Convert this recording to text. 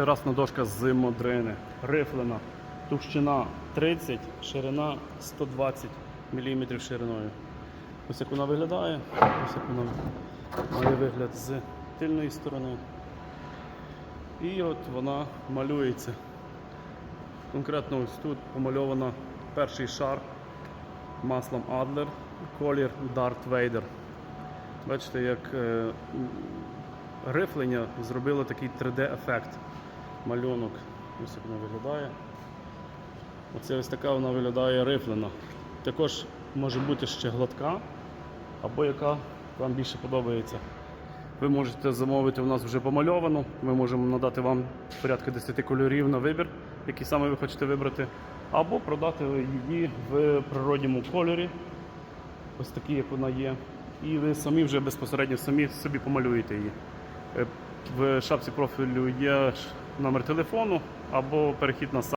терасна дошка з модрини, рифлена, товщина 30, ширина 120 мм шириною. Ось як вона виглядає, ось як вона має вигляд з тильної сторони. І от вона малюється. Конкретно ось тут помальовано перший шар маслом Adler, колір Darth Vader. Бачите, як е, рифлення зробило такий 3D-ефект малюнок. Ось як вона виглядає. Оце ось така вона виглядає рифлена. Також може бути ще гладка, або яка вам більше подобається. Ви можете замовити у нас вже помальовану. Ми можемо надати вам порядка 10 кольорів на вибір, які саме ви хочете вибрати, або продати її в природньому кольорі, ось такі, як вона є. І ви самі вже безпосередньо самі собі помалюєте її. Е, В шапці профілю є номер телефону або перехід на сайт.